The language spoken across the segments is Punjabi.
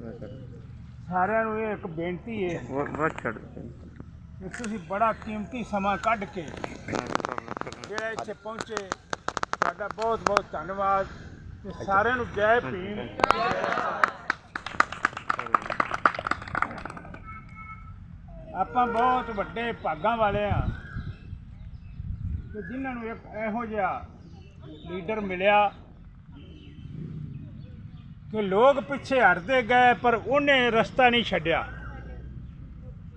ਸਾਰਿਆਂ ਨੂੰ ਇਹ ਇੱਕ ਬੇਨਤੀ ਹੈ ਬਹੁਤ ਛੱਡ ਕਿ ਤੁਸੀਂ ਬੜਾ ਕੀਮਤੀ ਸਮਾਂ ਕੱਢ ਕੇ ਜਿਹੜਾ ਇੱਥੇ ਪਹੁੰਚੇ ਤੁਹਾਡਾ ਬਹੁਤ ਬਹੁਤ ਧੰਨਵਾਦ। ਤੇ ਸਾਰਿਆਂ ਨੂੰ ਜੈ ਭੀਮ। ਆਪਾਂ ਬਹੁਤ ਵੱਡੇ ਭਾਗਾਂ ਵਾਲੇ ਆ। ਕਿ ਜਿਨ੍ਹਾਂ ਨੂੰ ਇੱਕ ਇਹੋ ਜਿਹਾ ਲੀਡਰ ਮਿਲਿਆ ਕਿ ਲੋਕ ਪਿੱਛੇ ਹਟਦੇ ਗਏ, ਪਰ ਉਹਨੇ ਰਸਤਾ ਨਹੀਂ ਛੱਡਿਆ।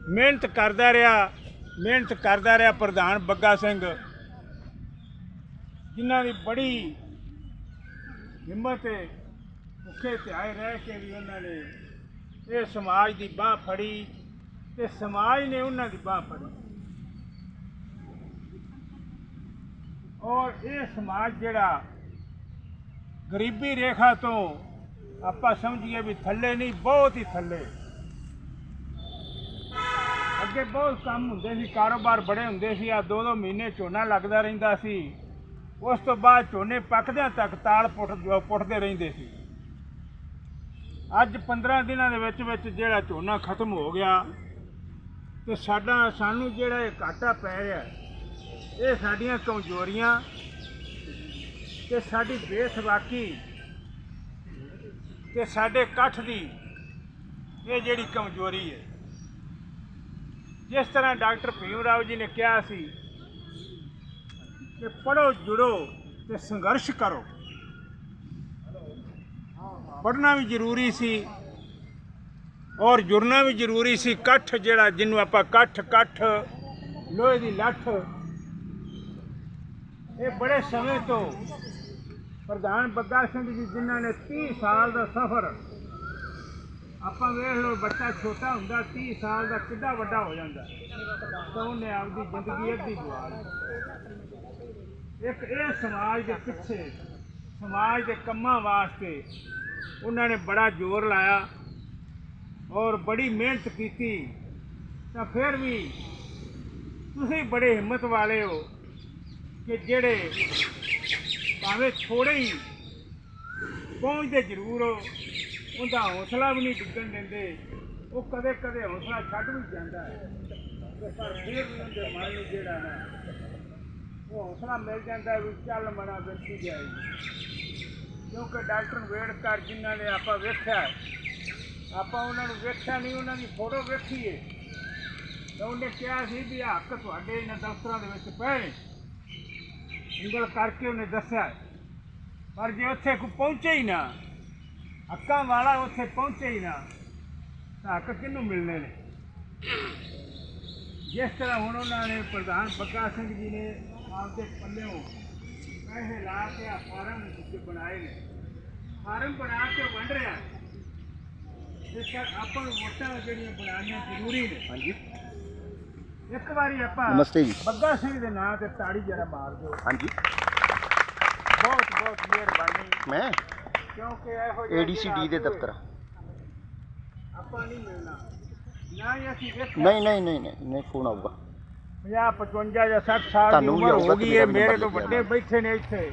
ਮਿਹਨਤ ਕਰਦਾ ਰਿਹਾ, ਮਿਹਨਤ ਕਰਦਾ ਰਿਹਾ ਪ੍ਰਧਾਨ ਬੱਗਾ ਸਿੰਘ, ਜਿਨ੍ਹਾਂ ਦੀ ਬੜੀ ਹਿੰਮਤ ਹੈ ਭੁੱਖੇ ਧਿਆਏ ਰਹਿ ਕੇ ਵੀ ਉਹਨਾਂ ਨੇ ਇਹ ਸਮਾਜ ਦੀ ਬਾਹ ਫੜੀ ਤੇ ਸਮਾਜ ਨੇ ਉਹਨਾਂ ਦੀ ਬਾਹ ਫੜੀ। ਔਰ ਇਹ ਸਮਾਜ ਜਿਹੜਾ ਗਰੀਬੀ ਰੇਖਾ ਤੋਂ ਆਪਾਂ ਸਮਝੀਏ ਵੀ ਥੱਲੇ ਨਹੀਂ, ਬਹੁਤ ਹੀ ਥੱਲੇ। ਅੱਗੇ ਬਹੁਤ ਕੰਮ ਹੁੰਦੇ ਸੀ, ਕਾਰੋਬਾਰ ਬੜੇ ਹੁੰਦੇ ਸੀ ਆ ਦੋ ਦੋ ਮਹੀਨੇ ਝੋਨਾ ਲੱਗਦਾ ਰਹਿੰਦਾ ਸੀ। ਉਸ ਤੋਂ ਬਾਅਦ ਝੋਨੇ ਪੱਕਦਿਆਂ ਤੱਕ ਤਾਲ ਪੁੱਟ ਪੁੱਟਦੇ ਰਹਿੰਦੇ ਸੀ। ਅੱਜ 15 ਦਿਨਾਂ ਦੇ ਵਿੱਚ ਵਿੱਚ ਜਿਹੜਾ ਝੋਨਾ ਖਤਮ ਹੋ ਗਿਆ, ਤੇ ਸਾਡਾ, ਸਾਨੂੰ ਜਿਹੜਾ ਇਹ ਘਾਟਾ ਪੈ ਰਿਹਾ, ਇਹ ਸਾਡੀਆਂ ਕਮਜ਼ੋਰੀਆਂ ਤੇ ਸਾਡੀ ਬੇਸਵਾਕੀ ਤੇ ਸਾਡੇ ਇਕੱਠ ਦੀ ਇਹ ਜਿਹੜੀ ਕਮਜ਼ੋਰੀ ਹੈ। ਜਿਸ ਤਰ੍ਹਾਂ ਡਾਕਟਰ ਭੀਮ ਰਾਓ ਜੀ ਨੇ ਕਿਹਾ ਸੀ ਕਿ ਪੜੋ ਜੁੜੋ ਤੇ ਸੰਘਰਸ਼ ਕਰੋ। ਪੜਨਾ ਵੀ ਜ਼ਰੂਰੀ ਸੀ ਔਰ ਜੁੜਨਾ ਵੀ ਜ਼ਰੂਰੀ ਸੀ। ਇਕੱਠ ਜਿਹੜਾ ਜਿਹਨੂੰ ਆਪਾਂ ਇਕੱਠ ਇਕੱਠ ਲੋਹੇ ਦੀ ਲੱਠ, ਇਹ ਬੜੇ ਸਮੇਂ ਤੋਂ ਪ੍ਰਧਾਨ ਬੱਗਾ ਸਿੰਘ ਜੀ, ਜਿਨ੍ਹਾਂ ਨੇ 30 ਸਾਲ ਦਾ ਸਫ਼ਰ, ਆਪਾਂ ਵੇਖ ਲਓ ਬੱਚਾ ਛੋਟਾ ਹੁੰਦਾ 30 ਸਾਲ ਦਾ ਕਿੱਡਾ ਵੱਡਾ ਹੋ ਜਾਂਦਾ। ਤਾਂ ਉਹਨੇ ਆਪਦੀ ਜ਼ਿੰਦਗੀ ਅੱਧੀ ਗਵਾ ਲਈ। ਇੱਕ ਇਹ ਸਮਾਜ ਦੇ ਪਿੱਛੇ, ਸਮਾਜ ਦੇ ਕੰਮਾਂ ਵਾਸਤੇ ਉਹਨਾਂ ਨੇ ਬੜਾ ਜ਼ੋਰ ਲਾਇਆ ਔਰ ਬੜੀ ਮਿਹਨਤ ਕੀਤੀ। ਤਾਂ ਫਿਰ ਵੀ ਤੁਸੀਂ ਬੜੇ ਹਿੰਮਤ ਵਾਲੇ ਹੋ ਕਿ ਜਿਹੜੇ ਭਾਵੇਂ ਥੋੜੇ ਹੀ ਪਹੁੰਚਦੇ ਜ਼ਰੂਰ, ਉਹਦਾ ਹੌਸਲਾ ਵੀ ਨਹੀਂ ਡਿੱਗਣ ਦਿੰਦੇ। ਉਹ ਕਦੇ ਕਦੇ ਹੌਸਲਾ ਛੱਡ ਵੀ ਜਾਂਦਾ ਹੈ। ਪਰ ਫਿਰ ਵੀ ਉਹਦੇ ਮਨ ਨੂੰ ਜਿਹੜਾ ਨਾ, ਉਹ ਹੌਸਲਾ ਮਿਲ ਜਾਂਦਾ ਵੀ ਚੱਲ ਮਣਾ ਵੇਖੀ ਜਾਏਗੀ ਕਿਉਂਕਿ ਡਾਕਟਰ ਵੇੜਕਰ ਜਿਨ੍ਹਾਂ ਨੇ ਆਪਾਂ ਵੇਖਿਆ ਆਪਾਂ ਉਹਨਾਂ ਨੂੰ ਵੇਖਿਆ ਨਹੀਂ, ਉਹਨਾਂ ਦੀ ਫੋਟੋ ਵੇਖੀ ਹੈ। ਤਾਂ ਉਹਨੇ ਕਿਹਾ ਸੀ ਵੀ ਹੱਕ ਤੁਹਾਡੇ ਇਹਨਾਂ ਦਫ਼ਤਰਾਂ ਦੇ ਵਿੱਚ ਪਏ ਨੇ। ਉਂਗਲ ਕਰਕੇ ਉਹਨੇ ਦੱਸਿਆ ਪਰ ਜੇ ਉੱਥੇ ਕੋਈ ਪਹੁੰਚੇ ਹੀ ਨਾ ਹੱਕਾਂ ਵਾਲਾ ਉੱਥੇ ਪਹੁੰਚੇ ਹੀ ਨਾ, ਤਾਂ ਹੱਕ ਕਿਹਨੂੰ ਮਿਲਣੇ ਨੇ? ਜਿਸ ਤਰ੍ਹਾਂ ਹੁਣ ਉਹਨਾਂ ਨੇ ਪ੍ਰਧਾਨ ਬੱਗਾ ਸਿੰਘ ਜੀ ਨੇ ਆਪਦੇ ਪੱਲਿਓਂ ਪੈਸੇ ਲਾ ਕੇ ਆ ਫਾਰਮ ਬਣਾਏ ਨੇ। ਫਾਰਮ ਬਣਾ ਕੇ ਵੰਡ ਰਿਹਾ ਇਸ ਕਰਕੇ ਆਪਾਂ ਨੂੰ ਵੋਟਾਂ ਜਿਹੜੀਆਂ ਬਣਾਉਣੀਆਂ ਜ਼ਰੂਰੀ ਨੇ। ਹਾਂਜੀ। ਇੱਕ ਵਾਰੀ ਆਪਾਂ ਨਮਸਤੇ ਜੀ। ਬੱਗਾ ਸਿੰਘ ਦੇ ਨਾਂ ਤੇ ਤਾੜੀ ਜਰਾ ਮਾਰ ਦਿਓ। ਹਾਂਜੀ। ਬਹੁਤ ਬਹੁਤ ਮਿਹਰਬਾਨੀ। ਮੈਂ ਕਿਉਂਕਿ ਇਹੋ ਜਿਹਾ ਏਡੀਸੀਡੀ ਦੇ ਦਫ਼ਤਰ ਆਪਾਂ ਨਹੀਂ ਮਿਲਣਾ। ਨਾ ਹੀ ਅਸੀਂ ਨਹੀਂ ਨਹੀਂ ਨਹੀਂ ਨਹੀਂ ਨਹੀਂ ਫੋਨ ਆਊਗਾ। 50 55 ਜਾਂ 60 ਸਾਲ ਦੀ ਤੁਹਾਨੂੰ ਵੀ ਉਮਰ ਹੋ ਗਈ ਹੈ ਮੇਰਾ ਤੋਂ ਨੰਬਰ ਵੱਡੇ ਬੈਠੇ ਨੇ ਇੱਥੇ।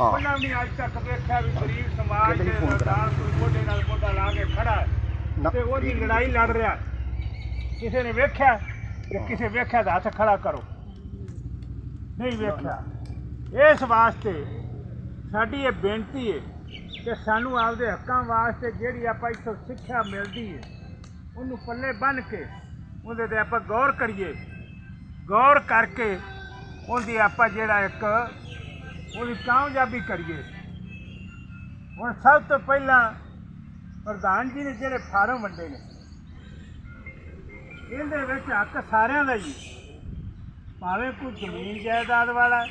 ਹਾਂ। ਉਹਨਾਂ ਨੇ ਅੱਜ ਤੱਕ ਵੇਖਿਆ ਵੀ ਗਰੀਬ ਸਮਾਜ ਦੇ ਵੀ ਫੋਨ ਕਰਾ। ਨਾਲ ਕੋਈ ਮੋਢੇ ਨਾਲ ਮੋਢਾ ਲਾ ਕੇ ਖੜਾ ਹੈ। ਨਾ ਤੇ ਉਹਦੀ ਲੜਾਈ ਲੜ ਰਿਹਾ। ਕਿਸੇ ਨੇ ਵੇਖਿਆ? ਤੇ ਕਿਸੇ ਵੇਖਿਆ ਤਾਂ ਹੱਥ ਖੜਾ ਕਰੋ। ਨਹੀਂ ਵੇਖਿਆ। ਇਸ ਵਾਸਤੇ ਸਾਡੀ ਇਹ ਬੇਨਤੀ ਹੈ ਕਿ ਸਾਨੂੰ ਆਪਦੇ ਹੱਕਾਂ ਵਾਸਤੇ ਜਿਹੜੀ ਆਪਾਂ ਇੱਥੋਂ ਸਿੱਖਿਆ ਮਿਲਦੀ ਹੈ ਉਹਨੂੰ ਪੱਲੇ ਬੰਨ ਕੇ ਉਹਦੇ ਤੇ ਆਪਾਂ ਗੌਰ ਕਰੀਏ। ਗੌਰ ਕਰਕੇ ਉਹਦੀ ਆਪਾਂ ਜਿਹੜਾ ਇੱਕ ਉਹਦੀ ਕਾਮਯਾਬੀ ਕਰੀਏ। ਹੁਣ ਸਭ ਤੋਂ ਪਹਿਲਾਂ ਪ੍ਰਧਾਨ ਜੀ ਨੇ ਜਿਹੜੇ ਫਾਰਮ ਵੰਡੇ ਨੇ ਇਹਦੇ ਵਿੱਚ ਹੱਕ ਸਾਰਿਆਂ ਦਾ ਹੀ ਭਾਵੇਂ ਕੋਈ ਜ਼ਮੀਨ ਜਾਇਦਾਦ ਵਾਲਾ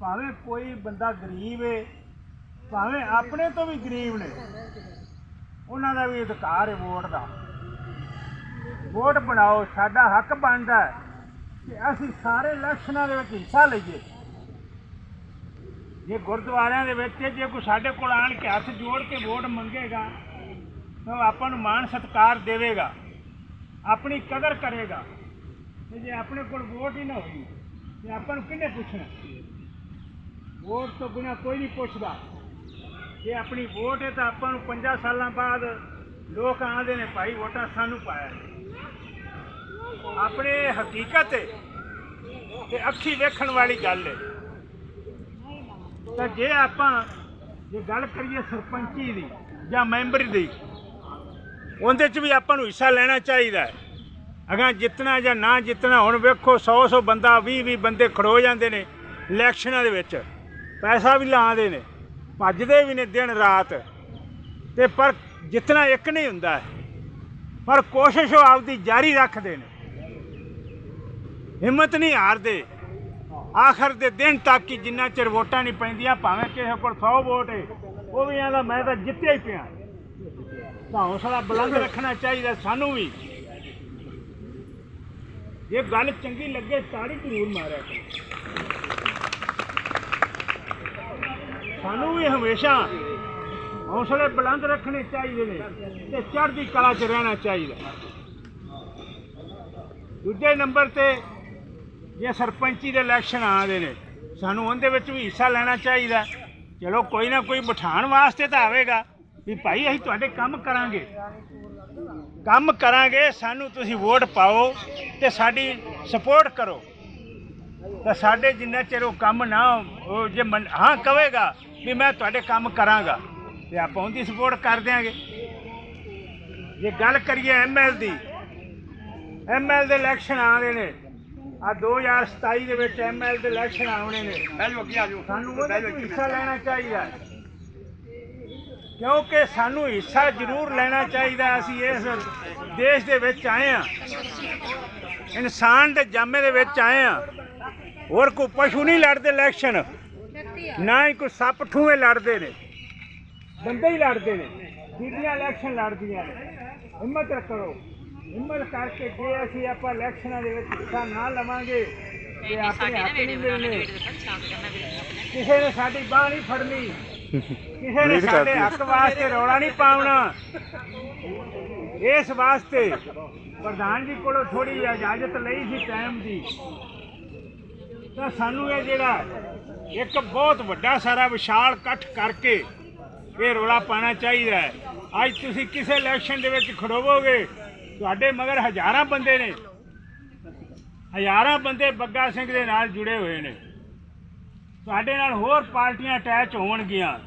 ਭਾਵੇਂ ਕੋਈ ਬੰਦਾ ਗਰੀਬ ਏ ਭਾਵੇਂ ਆਪਣੇ ਤੋਂ ਵੀ ਗਰੀਬ ਨੇ, ਉਹਨਾਂ ਦਾ ਵੀ ਅਧਿਕਾਰ ਹੈ ਵੋਟ ਦਾ। ਵੋਟ ਬਣਾਓ, ਸਾਡਾ ਹੱਕ ਬਣਦਾ ਹੈ ਕਿ ਅਸੀਂ ਸਾਰੇ ਇਲੈਕਸ਼ਨਾਂ ਦੇ ਵਿੱਚ ਹਿੱਸਾ ਲਈਏ। ਜੇ ਗੁਰਦੁਆਰਿਆਂ ਦੇ ਵਿੱਚ, ਜੇ ਕੋਈ ਸਾਡੇ ਕੋਲ ਆਣ ਕੇ ਹੱਥ ਜੋੜ ਕੇ ਵੋਟ ਮੰਗੇਗਾ, ਤਾਂ ਆਪਾਂ ਨੂੰ ਮਾਣ ਸਤਿਕਾਰ ਦੇਵੇਗਾ। ਆਪਣੀ ਕਦਰ ਕਰੇਗਾ। ਤੇ ਜੇ ਆਪਣੇ ਕੋਲ ਵੋਟ ਹੀ ਨਾ ਹੋਈ, ਤੇ ਆਪਾਂ ਨੂੰ ਕਿਹਨੇ ਪੁੱਛਣਾ? ਵੋਟ ਤੋਂ ਬਿਨਾ ਕੋਈ ਨਹੀਂ ਪੁੱਛਦਾ। ਜੇ ਆਪਣੀ ਵੋਟ ਹੈ ਤਾਂ ਆਪਾਂ ਨੂੰ 5 ਸਾਲਾਂ ਬਾਅਦ ਲੋਕ ਆਉਂਦੇ ਨੇ, ਭਾਈ ਵੋਟਾਂ ਸਾਨੂੰ ਪਾਇਆ ਆਪਣੇ ਹਕੀਕਤ ਹੈ ਤੇ ਅੱਖੀ ਵੇਖਣ ਵਾਲੀ ਗੱਲ ਹੈ। ਤਾਂ ਜੇ ਆਪਾਂ ਜੇ ਗੱਲ ਕਰੀਏ ਸਰਪੰਚੀ ਦੀ ਜਾਂ ਮੈਂਬਰ ਦੀ ਉਹਦੇ ਚ ਵੀ ਆਪਾਂ ਨੂੰ ਹਿੱਸਾ ਲੈਣਾ ਚਾਹੀਦਾ ਹੈ। ਜਿੱਤਣਾ ਜਾਂ ਨਾ ਜਿੱਤਣਾ, ਹੁਣ ਵੇਖੋ 100 100 ਬੰਦਾ 20 20 ਬੰਦੇ ਖੜੋ ਜਾਂਦੇ ਨੇ ਇਲੈਕਸ਼ਨਾਂ ਦੇ ਵਿੱਚ। ਪੈਸਾ ਵੀ ਲਾਉਂਦੇ ਨੇ। ਭੱਜਦੇ ਵੀ ਨੇ ਦਿਨ ਰਾਤ। ਤੇ ਪਰ ਜਿੱਤਣਾ ਇੱਕ ਨਹੀਂ ਹੁੰਦਾ ਪਰ ਕੋਸ਼ਿਸ਼ ਉਹ ਆਪਦੀ ਜਾਰੀ ਰੱਖਦੇ ਨੇ। ਹਿੰਮਤ ਨਹੀਂ ਹਾਰਦੇ। ਆਖਰ ਦੇ ਦਿਨ ਤੱਕ ਕਿ ਜਿੰਨਾ ਚਿਰ ਵੋਟਾਂ ਨਹੀਂ ਪੈਂਦੀਆਂ, ਭਾਵੇਂ ਕਿਸੇ ਕੋਲ 100 ਵੋਟ ਹੈ ਉਹ ਵੀ ਆਂਦਾ ਮੈਂ ਤਾਂ ਜਿੱਤਿਆ ਹੀ ਪਿਆ। ਹੌਸਲਾ ਬੁਲੰਦ ਰੱਖਣਾ ਚਾਹੀਦਾ ਸਾਨੂੰ ਵੀ। ਇਹ ਗੱਲ ਚੰਗੀ ਲੱਗੇ ਤਾੜੀ ਜ਼ਰੂਰ ਮਾਰਿਆ ਕਰੋ। ਸਾਨੂੰ ਵੀ ਹਮੇਸ਼ਾ ਹੌਸਲੇ ਬੁਲੰਦ ਰੱਖਣੇ ਚਾਹੀਦੇ ਨੇ ਤੇ ਚੜ੍ਹਦੀ ਕਲਾ 'ਚ ਰਹਿਣਾ ਚਾਹੀਦਾ। ਦੂਜੇ ਨੰਬਰ ਤੇ ਜੇ ਸਰਪੰਚੀ ਦੇ ਇਲੈਕਸ਼ਨ ਆਉਂਦੇ ਨੇ ਸਾਨੂੰ ਉਹਦੇ ਵਿੱਚ ਵੀ ਹਿੱਸਾ ਲੈਣਾ ਚਾਹੀਦਾ। ਚਲੋ ਕੋਈ ਨਾ ਕੋਈ ਬਿਠਾਉਣ ਵਾਸਤੇ ਤਾਂ ਆਵੇਗਾ। ਵੀ ਭਾਈ ਅਸੀਂ ਤੁਹਾਡੇ ਕੰਮ ਕਰਾਂਗੇ। ਕੰਮ ਕਰਾਂਗੇ ਸਾਨੂੰ ਤੁਸੀਂ ਵੋਟ ਪਾਓ ਤੇ ਸਾਡੀ ਸਪੋਰਟ ਕਰੋ। ਤਾਂ ਸਾਡੇ ਜਿੰਨਾ ਚਿਰ ਉਹ ਕੰਮ ਨਾ ਉਹ ਜੇ ਹਾਂ ਕਹੇਗਾ ਵੀ ਮੈਂ ਤੁਹਾਡੇ ਕੰਮ ਕਰਾਂਗਾ ਤੇ ਆਪਾਂ ਉਹਦੀ ਸਪੋਰਟ ਕਰ ਦਿਆਂਗੇ। ਜੇ ਗੱਲ ਕਰੀਏ ਐਮਐਲ ਦੀ ਐਮਐਲ ਦੇ ਇਲੈਕਸ਼ਨ ਆਉਣੇ ਨੇ। ਆ 2027 ਦੇ ਵਿੱਚ ਐਮਐਲ ਦੇ ਇਲੈਕਸ਼ਨ ਆਉਣੇ ਨੇ। ਸਾਨੂੰ ਉਹਦੇ ਵਿੱਚ ਹਿੱਸਾ ਲੈਣਾ ਚਾਹੀਦਾ। ਕਿਉਂਕਿ ਸਾਨੂੰ ਹਿੱਸਾ ਜ਼ਰੂਰ ਲੈਣਾ ਚਾਹੀਦਾ ਅਸੀਂ ਇਸ ਦੇਸ਼ ਦੇ ਵਿੱਚ ਆਏ ਆ ਇਨਸਾਨ ਦੇ ਜਾਮੇ ਦੇ ਵਿੱਚ ਆਏ ਆ ਹੋਰ ਕੋਈ ਪਸ਼ੂ ਨਹੀਂ ਲੜਦੇ ਇਲੈਕਸ਼ਨ ਨਾ ਹੀ ਕੋਈ ਸੱਪ ਠੂਵੇਂ ਲੜਦੇ ਨੇ। ਬੰਦੇ ਹੀ ਲੜਦੇ ਨੇ। ਬੀਬੀਆਂ ਇਲੈਕਸ਼ਨ ਲੜਦੀਆਂ ਨੇ। ਹਿੰਮਤ ਕਰੋ ਹਿੰਮਤ ਕਰਕੇ ਜੇ ਅਸੀਂ ਆਪਾਂ ਇਲੈਕਸ਼ਨਾਂ ਦੇ ਵਿੱਚ ਹਿੱਸਾ ਨਾ ਲਵਾਂਗੇ ਤੇ ਆਪਣੇ ਹੱਕ ਨਹੀਂ ਮਿਲਣੇ। ਕਿਸੇ ਨੇ ਸਾਡੀ ਬਾਹ ਨਹੀਂ ਫੜਨੀ। ਕਿਸੇ ਨੇ ਸਾਡੇ। ਹੱਕ ਵਾਸਤੇ ਰੌਲਾ ਨਹੀਂ ਪਾਉਣਾ। ਇਸ ਵਾਸਤੇ ਪ੍ਰਧਾਨ ਜੀ ਕੋਲੋਂ ਥੋੜੀ ਇਜਾਜ਼ਤ ਲਈ ਸੀ ਟਾਈਮ ਦੀ। ਤਾਂ ਸਾਨੂੰ ਇਹ ਜਿਹੜਾ ਇੱਕ ਬਹੁਤ ਵੱਡਾ ਸਾਰਾ ਵਿਸ਼ਾਲ ਇਕੱਠ ਕਰਕੇ ਇਹ ਰੌਲਾ ਪਾਣਾ ਚਾਹੀਦਾ ਹੈ। ਅੱਜ ਤੁਸੀਂ ਕਿਸੇ ਇਲੈਕਸ਼ਨ ਦੇ ਵਿੱਚ ਖੜੋਵੋਗੇ ਤੁਹਾਡੇ ਮਗਰ ਹਜ਼ਾਰਾਂ ਬੰਦੇ ਨੇ। ਹਜ਼ਾਰਾਂ ਬੰਦੇ ਬੱਗਾ ਸਿੰਘ ਦੇ ਨਾਲ ਜੁੜੇ ਹੋਏ ਨੇ। ਸਾਡੇ ਨਾਲ ਹੋਰ ਪਾਰਟੀਆਂ ਅਟੈਚ ਹੋਣਗੀਆਂ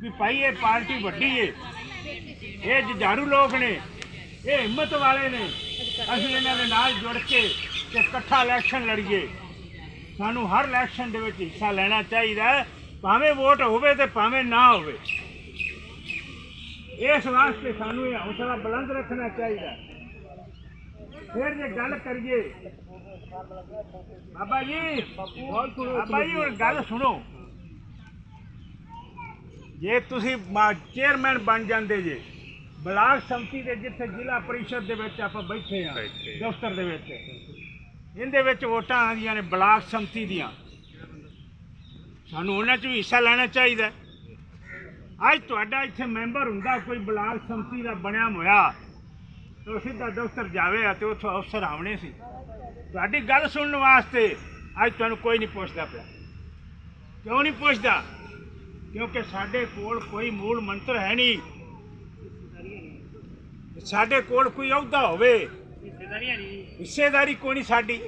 ਵੀ ਭਾਈ ਇਹ ਪਾਰਟੀ ਵੱਡੀ ਏ। ਇਹ ਜੁਝਾਰੂ ਲੋਕ ਨੇ, ਇਹ ਹਿੰਮਤ ਵਾਲੇ ਨੇ। ਅਸੀਂ ਇਹਨਾਂ ਦੇ ਨਾਲ ਜੁੜ ਕੇ ਤੇ ਇਕੱਠਾ ਇਲੈਕਸ਼ਨ ਲੜੀਏ। ਸਾਨੂੰ ਹਰ ਇਲੈਕਸ਼ਨ ਦੇ ਵਿੱਚ ਹਿੱਸਾ ਲੈਣਾ ਚਾਹੀਦਾ ਭਾਵੇਂ ਵੋਟ ਹੋਵੇ ਤੇ ਭਾਵੇਂ ਨਾ ਹੋਵੇ। ਇਸ ਵਾਸਤੇ ਸਾਨੂੰ ਇਹ ਹੌਸਲਾ ਬੁਲੰਦ ਰੱਖਣਾ ਚਾਹੀਦਾ ਫਿਰ ਜੇ ਗੱਲ ਕਰੀਏ ਬਾਬਾ ਜੀ ਬਾਬਾ ਜੀ ਹੁਣ ਗੱਲ ਸੁਣੋ। ਜੇ ਤੁਸੀਂ ਚੇਅਰਮੈਨ ਬਣ ਜਾਂਦੇ ਜੇ ਬਲਾਕ ਸੰਮਤੀ ਦੇ ਜਿੱਥੇ ਜ਼ਿਲ੍ਹਾ ਪਰਿਸ਼ਦ ਦੇ ਵਿੱਚ ਆਪਾਂ ਬੈਠੇ ਆ ਦਫ਼ਤਰ ਦੇ ਵਿੱਚ। ਇਹਦੇ ਵਿੱਚ ਵੋਟਾਂ ਆਉਂਦੀਆਂ ਨੇ ਬਲਾਕ ਸੰਮਤੀ ਦੀਆਂ। ਸਾਨੂੰ ਉਹਨਾਂ 'ਚ ਵੀ ਹਿੱਸਾ ਲੈਣਾ ਚਾਹੀਦਾ। ਅੱਜ ਤੁਹਾਡਾ ਇੱਥੇ ਮੈਂਬਰ ਹੁੰਦਾ ਕੋਈ ਬਲਾਕ ਸੰਮਤੀ ਦਾ ਬਣਿਆ ਹੋਇਆ। ਤੇ ਸਿੱਧਾ ਦਫ਼ਤਰ ਜਾਵੇ ਤੇ ਉੱਥੋਂ ਅਫਸਰ ਆਉਣੇ ਸੀ। ਤੁਹਾਡੀ ਗੱਲ ਸੁਣਨ ਵਾਸਤੇ ਅੱਜ ਤੁਹਾਨੂੰ ਕੋਈ ਨਹੀਂ ਪੁੱਛਦਾ ਪਿਆ। ਕਿਉਂ ਨਹੀਂ ਪੁੱਛਦਾ? ਕਿਉਂਕਿ ਸਾਡੇ ਕੋਲ ਕੋਈ ਮੂਲ ਮੰਤਰ ਹੈ ਨਹੀਂ। ਸਾਡੇ ਕੋਲ ਕੋਈ ਅਹੁਦਾ ਹੋਵੇ। ਹਿੱਸੇਦਾਰੀ ਕੋਈ ਨਹੀਂ ਸਾਡੀ।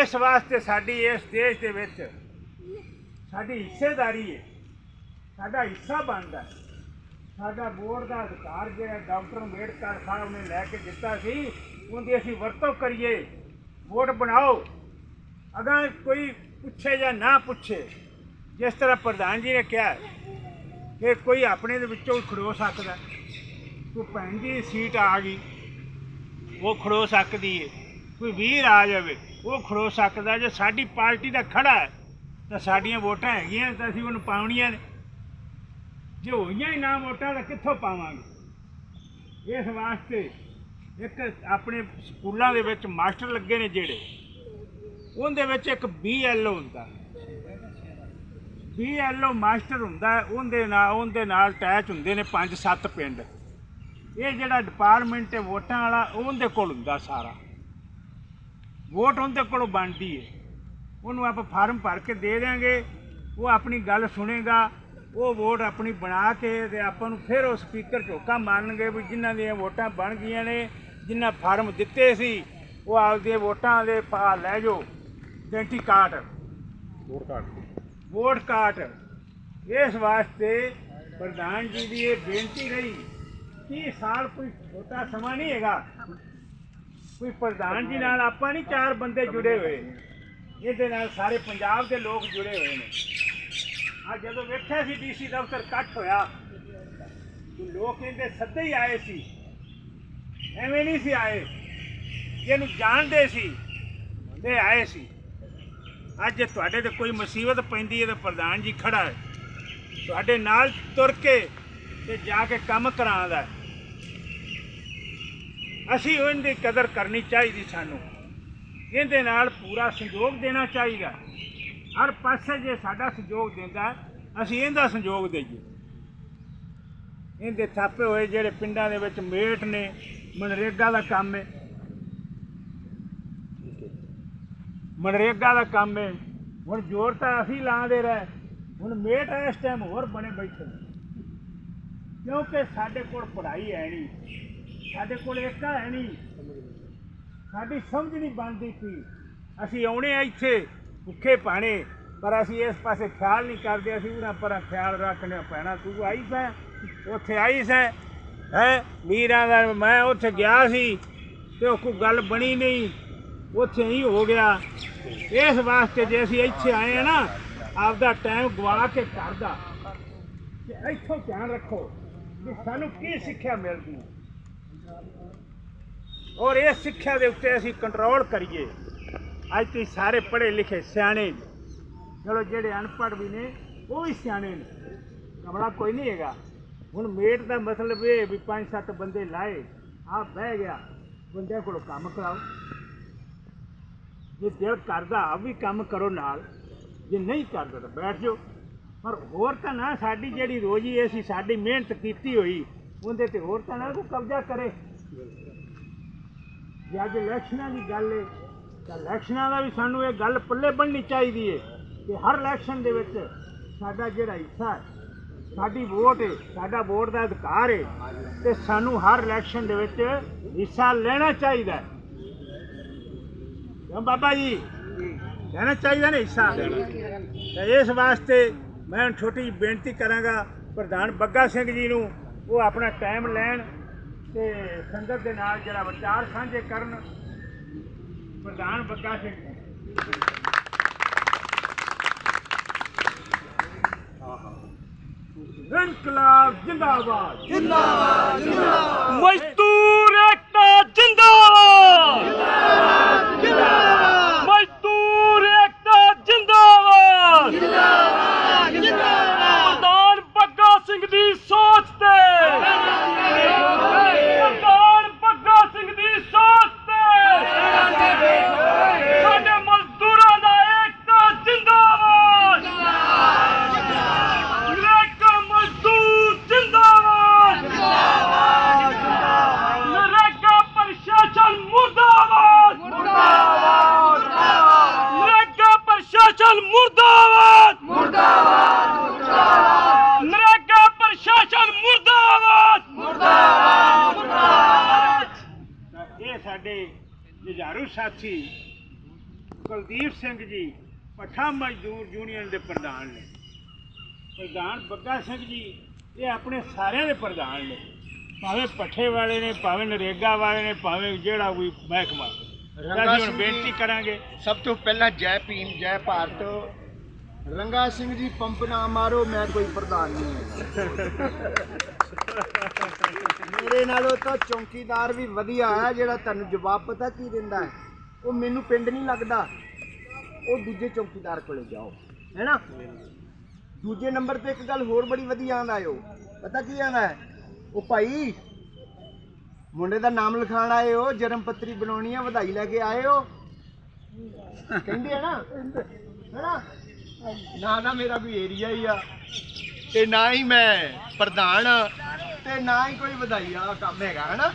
ਇਸ ਵਾਸਤੇ ਸਾਡੀ ਇਸ ਦੇਸ਼ ਦੇ ਵਿੱਚ ਸਾਡੀ ਹਿੱਸੇਦਾਰੀ ਹੈ। ਸਾਡਾ ਹਿੱਸਾ ਬਣਦਾ ਹੈ। ਸਾਡਾ ਵੋਟ ਦਾ ਅਧਿਕਾਰ ਜਿਹੜਾ ਡਾਕਟਰ ਅੰਬੇਡਕਰ ਸਾਹਿਬ ਨੇ ਲੈ ਕੇ ਦਿੱਤਾ ਸੀ, ਉਹਦੀ ਅਸੀਂ ਵਰਤੋਂ ਕਰੀਏ, ਵੋਟ ਬਣਾਓ। ਅਗਰ ਕੋਈ ਪੁੱਛੇ ਜਾਂ ਨਾ ਪੁੱਛੇ, ਜਿਸ ਤਰ੍ਹਾਂ ਪ੍ਰਧਾਨ ਜੀ ਨੇ ਕਿਹਾ ਕਿ ਕੋਈ ਆਪਣੇ ਦੇ ਵਿੱਚੋਂ ਖੜੋ ਸਕਦਾ ਕੋਈ ਭੈਣ ਦੀ ਸੀਟ ਆ ਗਈ, ਉਹ ਖੜੋ ਸਕਦੀ ਏ ਕੋਈ ਵੀਰ ਆ ਜਾਵੇ, ਉਹ ਖੜੋ ਸਕਦਾ ਜੇ ਸਾਡੀ ਪਾਰਟੀ ਦਾ ਖੜਾ ਹੈ, ਤਾਂ ਸਾਡੀਆਂ ਵੋਟਾਂ ਹੈਗੀਆਂ, ਤਾਂ ਅਸੀਂ ਉਹਨੂੰ ਪਾਉਣੀਆਂ ਨੇ। ਜੇ ਹੋਈਆਂ ਹੀ ਨਾ ਵੋਟਾਂ ਤਾਂ ਕਿੱਥੋਂ ਪਾਵਾਂਗੇ? ਇਸ ਵਾਸਤੇ ਇੱਕ ਆਪਣੇ ਸਕੂਲਾਂ ਦੇ ਵਿੱਚ ਮਾਸਟਰ ਲੱਗੇ ਨੇ ਜਿਹੜੇ। ਉਹਦੇ ਵਿੱਚ ਇੱਕ ਬੀਐਲਓ ਹੁੰਦਾ। ਬੀਐਲਓ ਮਾਸਟਰ ਹੁੰਦਾ, ਉਹਦੇ ਨਾਲ ਉਹਦੇ ਨਾਲ ਅਟੈਚ ਹੁੰਦੇ ਨੇ 5-7 ਪਿੰਡ। ਇਹ ਜਿਹੜਾ ਡਿਪਾਰਟਮੈਂਟ ਹੈ ਵੋਟਾਂ ਵਾਲਾ, ਉਹਦੇ ਕੋਲ ਹੁੰਦਾ ਸਾਰਾ। ਵੋਟ ਉਹਦੇ ਕੋਲੋਂ ਬਣਦੀ ਹੈ। ਉਹਨੂੰ ਆਪਾਂ ਫਾਰਮ ਭਰ ਕੇ ਦੇ ਦਿਆਂਗੇ। ਉਹ ਆਪਣੀ ਗੱਲ ਸੁਣੇਗਾ। ਉਹ ਵੋਟ ਆਪਣੀ ਬਣਾ ਕੇ ਤੇ ਆਪਾਂ ਨੂੰ ਫਿਰ ਉਹ ਸਪੀਕਰ ਝੋਕਾ ਮਾਰਨਗੇ ਵੀ ਜਿਨ੍ਹਾਂ ਦੀਆਂ ਵੋਟਾਂ ਬਣ ਗਈਆਂ ਨੇ ਜਿਨ੍ਹਾਂ ਫਾਰਮ ਦਿੱਤੇ ਸੀ ਉਹ ਆਪਦੀਆਂ ਵੋਟਾਂ ਦੇ ਪਾ ਲੈ ਜਾਓ। Identity card vote card vote card ਇਸ ਵਾਸਤੇ ਪ੍ਰਧਾਨ ਜੀ ਦੀ ਇਹ ਬੇਨਤੀ ਰਹੀ 30 ਸਾਲ ਕੋਈ ਛੋਟਾ ਸਮਾਂ ਨਹੀਂ ਹੈਗਾ। ਕੋਈ ਪ੍ਰਧਾਨ ਜੀ ਨਾਲ ਆਪਾਂ ਨਹੀਂ ਚਾਰ ਬੰਦੇ ਜੁੜੇ ਹੋਏ। ਇਹਦੇ ਨਾਲ ਸਾਰੇ ਪੰਜਾਬ ਦੇ ਲੋਕ ਜੁੜੇ ਹੋਏ ਨੇ। ਆ ਜਦੋਂ ਵੇਖਿਆ ਸੀ ਡੀਸੀ ਦਫ਼ਤਰ ਇਕੱਠ ਹੋਇਆ ਲੋਕ ਇਹਦੇ ਸੱਦੇ ਹੀ ਆਏ ਸੀ। ਐਵੇਂ ਨਹੀਂ ਸੀ ਆਏ। ਜਿਹਨੂੰ ਜਾਣਦੇ ਸੀ ਤੇ ਆਏ ਸੀ। ਅੱਜ ਜੇ ਤੁਹਾਡੇ ਤੇ ਕੋਈ ਮੁਸੀਬਤ ਪੈਂਦੀ ਹੈ ਤਾਂ ਪ੍ਰਧਾਨ ਜੀ ਖੜਾ ਹੈ। ਤੁਹਾਡੇ ਨਾਲ ਤੁਰ ਕੇ ਤੇ ਜਾ ਕੇ ਕੰਮ ਕਰਾਉਂਦਾ ਹੈ। ਅਸੀਂ ਉਹਦੀ ਕਦਰ ਕਰਨੀ ਚਾਹੀਦੀ ਸਾਨੂੰ। ਇਹਦੇ ਨਾਲ ਪੂਰਾ ਸਹਿਯੋਗ ਦੇਣਾ ਚਾਹੀਦਾ। ਹਰ ਪਾਸੇ ਜੇ ਸਾਡਾ ਸਹਿਯੋਗ ਦਿੰਦਾ, ਅਸੀਂ ਇਹਦਾ ਸਹਿਯੋਗ ਦੇਈਏ। ਇਹਦੇ ਥਾਪੇ ਹੋਏ ਜਿਹੜੇ ਪਿੰਡਾਂ ਦੇ ਵਿੱਚ ਮੇਟ ਨੇ, ਮਨਰੇਗਾ ਦਾ ਕੰਮ ਹੈ। ਮਨਰੇਗਾ ਦਾ ਕੰਮ ਹੈ। ਹੁਣ ਜ਼ੋਰ ਤਾਂ ਅਸੀਂ ਲਾਉਂਦੇ ਰਹੇ। ਹੁਣ ਮੇਟ ਇਸ ਟਾਈਮ ਹੋਰ ਬਣੇ ਬੈਠੇ। ਕਿਉਂਕਿ ਸਾਡੇ ਕੋਲ ਪੜ੍ਹਾਈ ਹੈ ਨਹੀਂ। ਸਾਡੇ ਕੋਲ ਏਕਾ ਹੈ ਨਹੀਂ। ਸਾਡੀ ਸਮਝ ਨਹੀਂ ਬਣਦੀ ਸੀ। ਅਸੀਂ ਆਉਣੇ ਆ ਇੱਥੇ। ਭੁੱਖੇ ਪਾਣੇ ਪਰ ਅਸੀਂ ਇਸ ਪਾਸੇ ਖਿਆਲ ਨਹੀਂ ਕਰਦੇ, ਅਸੀਂ ਉਹਨਾਂ ਪਰ ਖਿਆਲ ਰੱਖਣਾ ਪੈਣਾ ਤੂੰ ਆਈ ਸੈਂ ਉੱਥੇ ਆਈ ਸੈਂ, ਹੈ ਵੀਰਾਂ ਦਾ ਮੈਂ ਉੱਥੇ ਗਿਆ ਸੀ ਤੇ ਉਹ ਕੋਈ ਗੱਲ ਬਣੀ ਨਹੀਂ, ਉੱਥੇ ਹੀ ਹੋ ਗਿਆ। ਇਸ ਵਾਸਤੇ ਜੇ ਅਸੀਂ ਇੱਥੇ ਆਏ ਆ ਨਾ, ਆਪਦਾ ਟਾਈਮ ਗਵਾ ਕੇ ਕਰਦਾ। ਤੇ ਇੱਥੋਂ ਧਿਆਨ ਰੱਖੋ ਕਿ ਸਾਨੂੰ ਕੀ ਸਿੱਖਿਆ ਮਿਲਦੀ। ਔਰ ਇਸ ਸਿੱਖਿਆ ਦੇ ਉੱਤੇ ਅਸੀਂ ਕੰਟਰੋਲ ਕਰੀਏ। ਅੱਜ ਤੁਸੀਂ ਸਾਰੇ ਪੜ੍ਹੇ ਲਿਖੇ ਸਿਆਣੇ ਜੀ ਚਲੋ ਜਿਹੜੇ ਅਨਪੜ੍ਹ ਵੀ ਨੇ, ਉਹ ਵੀ ਸਿਆਣੇ ਨੇ। ਕਮਲਾ ਕੋਈ ਨਹੀਂ ਹੈਗਾ। ਹੁਣ ਮੇਟ ਦਾ ਮਤਲਬ ਇਹ ਵੀ ਪੰਜ ਸੱਤ ਬੰਦੇ ਲਾਏ ਆ ਬਹਿ ਗਿਆ। ਬੰਦਿਆਂ ਕੋਲੋਂ ਕੰਮ ਕਰਾਓ। ਜੇ ਦਿਲ ਕਰਦਾ ਆ ਵੀ ਕੰਮ ਕਰੋ ਨਾਲ। ਜੇ ਨਹੀਂ ਕਰਦਾ ਤਾਂ ਬੈਠ ਜਾਓ। ਪਰ ਹੋਰ ਤਾਂ ਨਾ, ਸਾਡੀ ਜਿਹੜੀ ਰੋਜੀ ਅਸੀਂ ਸਾਡੀ ਮਿਹਨਤ ਕੀਤੀ ਹੋਈ, ਉਹਦੇ ਤੇ ਹੋਰ ਤਾਂ ਨਾ ਕੋਈ ਕਬਜ਼ਾ ਕਰੇ। ਜੇ ਅੱਜ ਇਲੈਕਸ਼ਨਾਂ ਦੀ ਗੱਲ ਹੈ ਇਲੈਕਸ਼ਨਾਂ ਦਾ ਵੀ ਸਾਨੂੰ ਇਹ ਗੱਲ ਪੱਲੇ ਬੰਨਣੀ ਚਾਹੀਦੀ ਹੈ ਕਿ ਹਰ ਇਲੈਕਸ਼ਨ ਦੇ ਵਿੱਚ ਸਾਡਾ ਜਿਹੜਾ ਹਿੱਸਾ ਹੈ, ਸਾਡੀ ਵੋਟ ਹੈ ਸਾਡਾ ਵੋਟ ਦਾ ਅਧਿਕਾਰ ਹੈ ਤੇ ਸਾਨੂੰ ਹਰ ਇਲੈਕਸ਼ਨ ਦੇ ਵਿੱਚ ਹਿੱਸਾ ਲੈਣਾ ਚਾਹੀਦਾ ਹੈ। ਕਿਉਂ ਬਾਬਾ ਜੀ? ਲੈਣਾ ਚਾਹੀਦਾ ਨਾ ਹਿੱਸਾ। ਤਾਂ ਇਸ ਵਾਸਤੇ ਮੈਂ ਛੋਟੀ ਜਿਹੀ ਬੇਨਤੀ ਕਰਾਂਗਾ ਪ੍ਰਧਾਨ ਬੱਗਾ ਸਿੰਘ ਜੀ ਨੂੰ, ਉਹ ਆਪਣਾ ਟਾਈਮ ਲੈਣ ਤੇ ਸੰਗਤ ਦੇ ਨਾਲ ਜਿਹੜਾ ਵਿਚਾਰ ਸਾਂਝੇ ਕਰਨ ਪ੍ਰਧਾਨ ਬੱਗਾ ਸਿੰਘ। ਇਨਕਲਾਬ ਜਿੰਦਾਬਾਦ। ਮਜ਼ਦੂਰ ਏਕਤਾ ਜਿੰਦਾਬਾਦ ਜਿੰਦਾਬਾਦ ਮਜ਼ਦੂਰ ਏਕਤਾ ਜਿੰਦਾਬਾਦ ਜਿੰਦਾਬਾਦ ਪ੍ਰਧਾਨ ਬੱਗਾ ਸਿੰਘ ਦੀ ਸੋਚ ਤੇ ਪ੍ਰਧਾਨ ਬੱਗਾ ਸਿੰਘ ਦੀ ਸੋਚ ਤੇ ਸਾਡੇ ਮਜ਼ਦੂਰਾਂ ਦਾ ਏਕਤਾ ਜਿੰਦਾਬਾਦ ਨਰੇਗਾ ਮਜ਼ਦੂਰ ਜਿੰਦਾਬਾਦ ਨਰੇਗਾ ਪ੍ਰਸ਼ਾਸਨ ਮੁਰਦਾਬਾਦ ਮੁਰਦਾਬਾਦ ਨਰੇਗਾ ਪ੍ਰਸ਼ਾਸਨ ਮੁਰਦਾਬਾਦ ਮੁਰਦਾਬਾਦ ਨਰੇਗਾ ਪ੍ਰਸ਼ਾਸਨ ਮੁਰਦਾਬਾਦ ਤਾਂ ਇਹ ਸਾਡੇ ਜੁਝਾਰੂ ਸਾਥੀ ਕੁਲਦੀਪ ਸਿੰਘ ਜੀ ਪੱਠਾ ਮਜ਼ਦੂਰ ਯੂਨੀਅਨ ਦੇ ਪ੍ਰਧਾਨ ਨੇ ਸਿੰਘ ਜੀ ਇਹ ਆਪਣੇ ਸਾਰਿਆਂ ਦੇ ਪ੍ਰਧਾਨ ਨੇ। ਭਾਵੇਂ ਪੱਠੇ ਵਾਲੇ ਨੇ ਭਾਵੇਂ ਨਰੇਗਾ ਵਾਲੇ ਨੇ ਭਾਵੇਂ ਜਿਹੜਾ ਕੋਈ ਮਹਿਕਮਾ। ਰੰਗਾ ਸਿੰਘ ਬੇਨਤੀ। ਕਰਾਂਗੇ। ਸਭ ਤੋਂ ਪਹਿਲਾਂ ਜੈ ਭੀਮ ਜੈ ਭਾਰਤ। ਰੰਗਾ ਸਿੰਘ ਜੀ ਪੰਪ ਨਾ ਮਾਰੋ ਮੈਂ ਕੋਈ ਪ੍ਰਧਾਨ ਨਹੀਂ ਹਾਂ ਮੇਰੇ ਨਾਲੋਂ ਤਾਂ ਚੌਕੀਦਾਰ ਵੀ ਵਧੀਆ ਹੈ ਜਿਹੜਾ ਤੁਹਾਨੂੰ ਜਵਾਬ ਪਤਾ ਕੀ ਦਿੰਦਾ ਹੈ? ਉਹ ਮੈਨੂੰ ਪਿੰਡ ਨਹੀਂ ਲੱਗਦਾ। ਉਹ ਦੂਜੇ ਚੌਕੀਦਾਰ ਕੋਲੇ ਜਾਓ। ਹੈਨਾ ਦੂਜੇ ਨੰਬਰ ਤੇ ਇੱਕ ਗੱਲ ਹੋਰ ਬੜੀ ਵਧੀਆ ਆਂਦਾ ਓ ਪਤਾ ਕੀ ਆਂਦਾ ਹੈ ਉਹ ਭਾਈ ਮੁੰਡੇ ਦਾ ਨਾਮ ਲਿਖਾਣ ਆਏ ਹੋ ਜਨਮ ਪੱਤਰੀ ਬਣਾਉਣੀ ਆ ਵਧਾਈ ਲੈ ਕੇ ਆਏ ਹੋ। ਕਹਿੰਦੇ ਆ ਨਾ ਹੈਨਾ? ਨਾ ਨਾ ਮੇਰਾ ਵੀ ਏਰੀਆ ਹੀ ਆ ਤੇ ਨਾ ਹੀ ਮੈਂ ਪ੍ਰਧਾਨ ਆ, ਤੇ ਨਾ ਹੀ ਕੋਈ ਵਧਾਈ ਵਾਲਾ ਕੰਮ ਹੈਗਾ ਹੈਨਾ?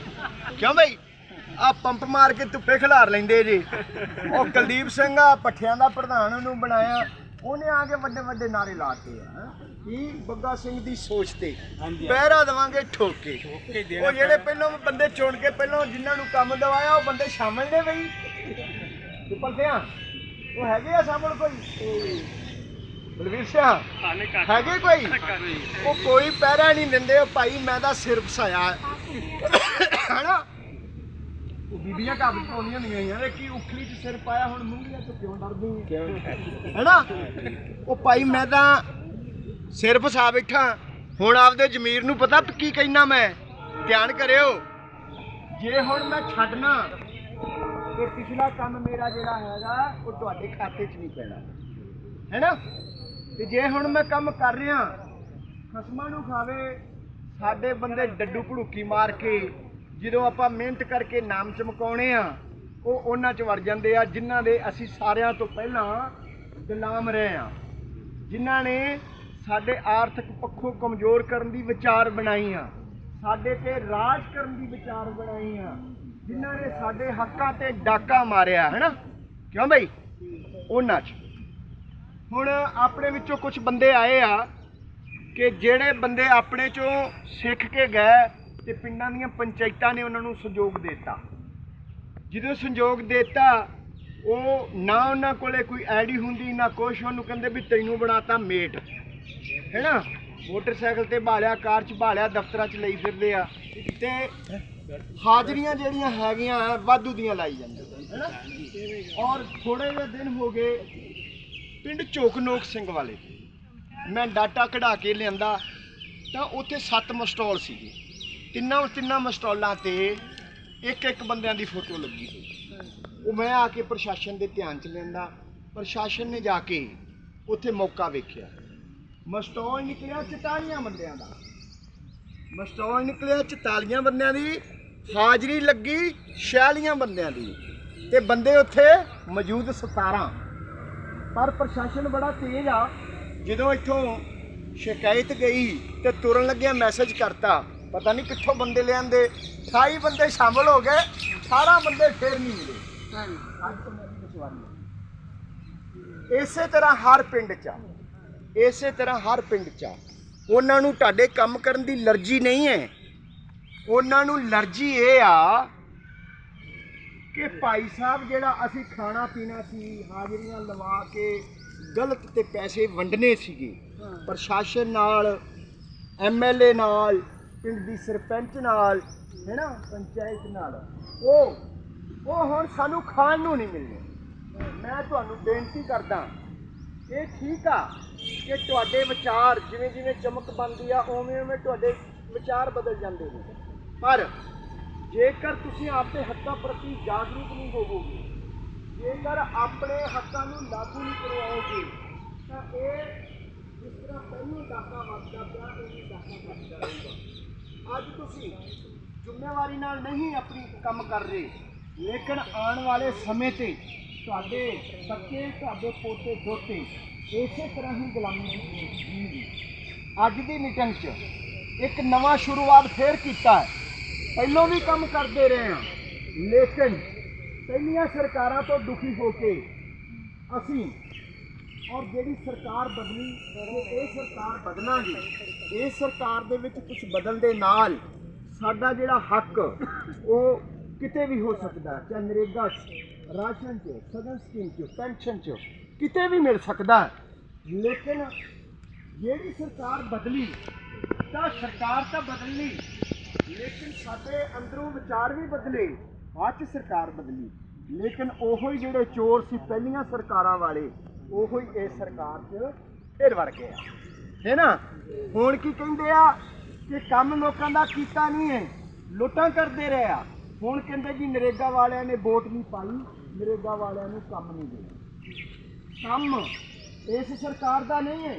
ਕਿਉਂ ਬਈ? ਆ ਪੰਪ ਮਾਰ ਕੇ ਧੁੱਪੇ ਖਿਲਾਰ ਲੈਂਦੇ ਜੀ। ਉਹ ਕੁਲਦੀਪ ਸਿੰਘ ਆ ਪੱਠਿਆਂ ਦਾ ਪ੍ਰਧਾਨ ਉਹਨੂੰ ਬਣਾਇਆ। ਉਹਨੇ ਆ ਕੇ ਵੱਡੇ ਵੱਡੇ ਨਾਰੇ ਲਾਤੇ ਆ। ਕੀ? ਬੱਗਾ ਸਿੰਘ ਦੀ ਸੋਚ ਤੇ। ਪਹਿਰਾ ਦੇਵਾਂਗੇ ਠੋਕੇ। ਉਹ ਜਿਹੜੇ ਪਹਿਲਾਂ ਬੰਦੇ ਚੁਣ ਕੇ ਪਹਿਲਾਂ ਜਿਨ੍ਹਾਂ ਨੂੰ ਕੰਮ ਦਵਾਇਆ ਉਹ ਬੰਦੇ ਸ਼ਾਮਲ ਨੇ ਬਈ। ਪਰਦਿਆਂ ਉਹ ਹੈਗੇ ਆ ਸ਼ਾਮਲ ਕੋਈ? ਬਲਵੀਰ ਕਰ ਹੈਗੇ ਕੋਈ? ਉਹ ਕੋਈ ਪਹਿਰਾ ਨਹੀਂ ਦਿੰਦੇ ਉਹ ਭਾਈ ਮੈਂ ਤਾਂ ਸਿਰ ਫਸਾਇਆ। ਹਨਾ? ਉਹ ਬੀਬੀਆਂ ਕਾਬੂ ਪਾਉਂਦੀਆਂ ਹੁੰਦੀਆਂ ਯਾਰ ਕੀ ਉਖਲੀ 'ਚ ਸਿਰ ਪਾਇਆ ਹੁਣ ਮੁੰਗੀਆਂ ਤੋਂ ਕਿਉਂ ਡਰਦੀ ਹੈ ਹੈਨਾ ਉਹ ਭਾਈ ਮੈਂ ਤਾਂ ਸਿਰ ਫਸਾ ਬੈਠਾ ਹੁਣ ਆਪਦੇ ਜ਼ਮੀਰ ਨੂੰ ਪਤਾ ਕੀ ਕਹਿਣਾ ਮੈਂ। ਧਿਆਨ ਕਰਿਓ। ਜੇ ਹੁਣ ਮੈਂ ਛੱਡਣਾ ਤੇ ਪਿਛਲਾ ਕੰਮ ਮੇਰਾ ਜਿਹੜਾ ਹੈਗਾ ਉਹ ਤੁਹਾਡੇ ਖਾਤੇ 'ਚ ਨਹੀਂ ਪੈਣਾ। ਹੈਨਾ ਤੇ ਜੇ ਹੁਣ ਮੈਂ ਕੰਮ ਕਰ ਰਿਹਾ ਖਸਮਾਂ ਨੂੰ ਖਾਵੇ ਸਾਡੇ ਬੰਦੇ ਡੱਡੂ ਭੜੂਕੀ ਮਾਰ ਕੇ ਜਦੋਂ ਆਪਾਂ ਮਿਹਨਤ ਕਰਕੇ ਨਾਮ ਚਮਕਾਉਣੇ ਆ, ਉਹ ਉਹਨਾਂ 'ਚ ਵੜ ਜਾਂਦੇ ਆ ਜਿਨ੍ਹਾਂ ਦੇ ਅਸੀਂ ਸਾਰਿਆਂ ਤੋਂ ਪਹਿਲਾਂ ਗੁਲਾਮ ਰਹੇ ਆ। ਜਿਨ੍ਹਾਂ ਨੇ ਸਾਡੇ ਆਰਥਿਕ ਪੱਖੋਂ ਕਮਜ਼ੋਰ ਕਰਨ ਦੀ ਵਿਚਾਰ ਬਣਾਈ ਆ, ਸਾਡੇ ਤੇ ਰਾਜ ਕਰਨ ਦੀ ਵਿਚਾਰ ਬਣਾਈ ਆ, ਜਿਨ੍ਹਾਂ ਨੇ ਸਾਡੇ ਹੱਕਾਂ ਤੇ ਡਾਕਾ ਮਾਰਿਆ, ਹੈਨਾ? ਕਿਉਂ ਬਈ? ਉਹਨਾਂ 'ਚ। ਹੁਣ ਆਪਣੇ ਵਿੱਚੋਂ ਕੁਝ ਬੰਦੇ ਆਏ ਆ ਕਿ ਜਿਹੜੇ ਬੰਦੇ ਆਪਣੇ ਚੋਂ ਸਿੱਖ ਕੇ ਗਏ ਤੇ ਪਿੰਡਾਂ ਦੀਆਂ ਪੰਚਾਇਤਾਂ ਨੇ ਉਹਨਾਂ ਨੂੰ ਸੰਯੋਗ ਦਿੱਤਾ। ਜਦੋਂ ਸੰਯੋਗ ਦਿੱਤਾ, ਉਹ ਨਾ ਉਹਨਾਂ ਕੋਲੇ ਕੋਈ ਆਈਡੀ ਹੁੰਦੀ, ਨਾ ਕੁਛ, ਉਹਨੂੰ ਕਹਿੰਦੇ ਵੀ ਤੈਨੂੰ ਬਣਾਤਾ ਮੇਟ। ਹੈਨਾ? ਮੋਟਰਸਾਈਕਲ ਤੇ ਭਾਲਿਆ ਕਾਰ 'ਚ ਭਾਲਿਆ ਦਫ਼ਤਰਾਂ 'ਚ ਲਈ ਫਿਰਦੇ ਆ। ਤੇ ਹਾਜ਼ਰੀਆਂ ਜਿਹੜੀਆਂ ਹੈਗੀਆਂ, ਵਾਧੂ ਦੀਆਂ ਲਾਈ ਜਾਂਦੇ ਹੈਨਾ? ਔਰ ਥੋੜੇ ਜਿਹੇ ਦਿਨ ਹੋ ਗਏ, ਪਿੰਡ ਚੋਕਨੋਕ ਸਿੰਘ ਵਾਲੇ। ਮੈਂ ਡਾਟਾ ਕਢਾ ਕੇ ਲਿਆਂਦਾ, ਤਾਂ ਉੱਥੇ ਸੱਤ ਮਸਟਾਲ ਸੀਗੇ। ਤਿੰਨਾਂ ਤਿੰਨਾਂ ਮਸਟਾਲਾਂ ਤੇ ਇੱਕ ਇੱਕ ਬੰਦਿਆਂ ਦੀ ਫੋਟੋ ਲੱਗੀ ਹੋਈ। ਉਹ ਮੈਂ ਆ ਕੇ ਪ੍ਰਸ਼ਾਸਨ ਦੇ ਧਿਆਨ ਚ ਲੈਂਦਾ। ਪ੍ਰਸ਼ਾਸਨ ਨੇ ਜਾ ਕੇ ਉੱਥੇ ਮੌਕਾ ਵੇਖਿਆ। ਮਸਟੌਲ ਨਿਕਲਿਆ 44 ਬੰਦਿਆਂ ਦਾ। ਮਸਟੌਲ ਨਿਕਲਿਆ 44 ਬੰਦਿਆਂ ਦੀ। ਹਾਜ਼ਰੀ ਲੱਗੀ 46 ਬੰਦਿਆਂ ਦੀ। ਤੇ ਬੰਦੇ ਉੱਥੇ ਮੌਜੂਦ 17 ਪਰ ਪ੍ਰਸ਼ਾਸਨ ਬੜਾ ਤੇਜ਼ ਆ। ਜਦੋਂ ਇੱਥੋਂ ਸ਼ਿਕਾਇਤ ਗਈ ਤੇ ਤੁਰਨ ਲੱਗਿਆ ਮੈਸੇਜ ਕਰਤਾ। ਪਤਾ ਨਹੀਂ ਕਿੱਥੋਂ ਬੰਦੇ ਲਿਆਂਦੇ। 28 ਬੰਦੇ ਸ਼ਾਮਲ ਹੋ ਗਏ 18 ਬੰਦੇ ਫੇਰ ਨਹੀਂ ਮਿਲੇ। ਇਸੇ ਤਰ੍ਹਾਂ ਹਰ ਪਿੰਡ 'ਚ ਇਸੇ ਤਰ੍ਹਾਂ ਹਰ ਪਿੰਡ 'ਚ ਉਹਨਾਂ ਨੂੰ ਤੁਹਾਡੇ ਕੰਮ ਕਰਨ ਦੀ ਅਲਰਜੀ ਨਹੀਂ ਹੈ। ਉਹਨਾਂ ਨੂੰ ਅਲਰਜੀ ਇਹ ਆ ਕਿ ਭਾਈ ਸਾਹਿਬ ਜਿਹੜਾ ਅਸੀਂ ਖਾਣਾ ਪੀਣਾ ਸੀ ਹਾਜ਼ਰੀਆਂ ਲਵਾ ਕੇ ਗਲਤ ਤੇ ਪੈਸੇ ਵੰਡਨੇ ਸੀਗੇ। ਪ੍ਰਸ਼ਾਸਨ ਨਾਲ ਐਮਐਲਏ ਨਾਲ ਪਿੰਡ ਦੀ ਸਰਪੰਚ ਨਾਲ, ਹੈ ਨਾ, ਪੰਚਾਇਤ ਨਾਲ। ਉਹ ਉਹ ਹੁਣ ਸਾਨੂੰ ਖਾਣ ਨੂੰ ਨਹੀਂ ਮਿਲਨੇ ਮੈਂ ਤੁਹਾਨੂੰ ਬੇਨਤੀ ਕਰਦਾ, ਇਹ ਠੀਕ ਆ ਕਿ ਤੁਹਾਡੇ ਵਿਚਾਰ ਜਿਵੇਂ ਜਿਵੇਂ ਚਮਕ ਬਣਦੀ ਆ ਉਵੇਂ ਉਵੇਂ ਤੁਹਾਡੇ ਵਿਚਾਰ ਬਦਲ ਜਾਂਦੇ ਨੇ। ਪਰ ਜੇਕਰ ਤੁਸੀਂ ਆਪਣੇ ਹੱਕਾਂ ਪ੍ਰਤੀ ਜਾਗਰੂਕ ਨਹੀਂ ਹੋਵੋਗੇ, ਜੇਕਰ ਆਪਣੇ ਹੱਕਾਂ ਨੂੰ ਲਾਗੂ ਨਹੀਂ ਕਰਵਾਓਗੇ, ਤਾਂ ਇਹ ਜਿਸ ਤਰ੍ਹਾਂ ਪਹਿਲਾਂ ਦਾਖਾ ਵੱਜਦਾ ਪਿਆ ਇਹ ਦਾਖਾ ਡਾਕਾ ਵੱਜਦਾ ਰਹੇਗਾ। ਅੱਜ ਤੁਸੀਂ ਜ਼ਿੰਮੇਵਾਰੀ ਨਾਲ ਨਹੀਂ ਆਪਣੀ ਕੰਮ ਕਰ ਰਹੇ, ਲੇਕਿਨ ਆਉਣ ਵਾਲੇ ਸਮੇਂ ਤੇ ਤੁਹਾਡੇ ਬੱਚੇ ਤੁਹਾਡੇ ਪੋਤੇ, ਦੋਤੇ ਇਸੇ ਤਰ੍ਹਾਂ ਹੀ ਗੁਲਾਮੀ ਦੀ ਜੀਣਗੇ ਅੱਜ ਦੀ ਮੀਟਿੰਗ 'ਚ ਇੱਕ ਨਵਾਂ ਸ਼ੁਰੂਆਤ ਫੇਰ ਕੀਤਾ ਹੈ। ਪਹਿਲੋਂ ਵੀ ਕੰਮ ਕਰਦੇ ਰਹੇ ਹਾਂ, ਲੇਕਿਨ ਪਹਿਲੀਆਂ ਸਰਕਾਰਾਂ ਤੋਂ ਦੁਖੀ ਹੋ ਕੇ ਅਸੀਂ ਔਰ ਜਿਹੜੀ ਸਰਕਾਰ ਬਦਲੀ ਤੇ ਇਹ ਸਰਕਾਰ ਬਦਲਾਂਗੇ, ਇਹ ਸਰਕਾਰ ਦੇ ਵਿੱਚ ਕੁਝ ਬਦਲ ਦੇ ਨਾਲ ਸਾਡਾ ਜਿਹੜਾ ਹੱਕ, ਉਹ ਕਿਤੇ ਵੀ ਹੋ ਸਕਦਾ ਚਾਹੇ ਨਰੇਗਾ 'ਚ, ਰਾਸ਼ਨ 'ਚ ਸਦਨ ਸਕੀਮ 'ਚ, ਪੈਨਸ਼ਨ 'ਚ, ਕਿਤੇ ਵੀ ਮਿਲ ਸਕਦਾ ਲੇਕਿਨ ਜਿਹੜੀ ਸਰਕਾਰ ਬਦਲੀ, ਤਾਂ ਸਰਕਾਰ ਤਾਂ ਬਦਲਣੀ ਲੇਕਿਨ ਸਾਡੇ ਅੰਦਰੋਂ ਵਿਚਾਰ ਵੀ ਬਦਲੇ, ਬਾਅਦ ਚ ਸਰਕਾਰ ਬਦਲੀ। ਲੇਕਿਨ ਉਹੋ ਹੀ ਜਿਹੜੇ ਚੋਰ ਸੀ, ਪਹਿਲੀਆਂ ਸਰਕਾਰਾਂ ਵਾਲੇ ਉਹੋ ਹੀ ਇਸ ਸਰਕਾਰ 'ਚ ਫਿਰ ਵੜ ਗਿਆ। ਹੈ ਨਾ? ਹੁਣ ਕੀ ਕਹਿੰਦੇ ਆ ਕਿ ਕੰਮ ਲੋਕਾਂ ਦਾ ਕੀਤਾ ਨਹੀਂ ਹੈ, ਲੁੱਟਾਂ ਕਰਦੇ ਰਹੇ ਆ। ਹੁਣ ਕਹਿੰਦੇ ਜੀ ਨਰੇਗਾ ਵਾਲਿਆਂ ਨੇ ਵੋਟ ਨਹੀਂ ਪਾਈ, ਨਰੇਗਾ ਵਾਲਿਆਂ ਨੂੰ ਕੰਮ ਨਹੀਂ ਦੇਣਾ ਕੰਮ ਇਸ ਸਰਕਾਰ ਦਾ ਨਹੀਂ ਹੈ।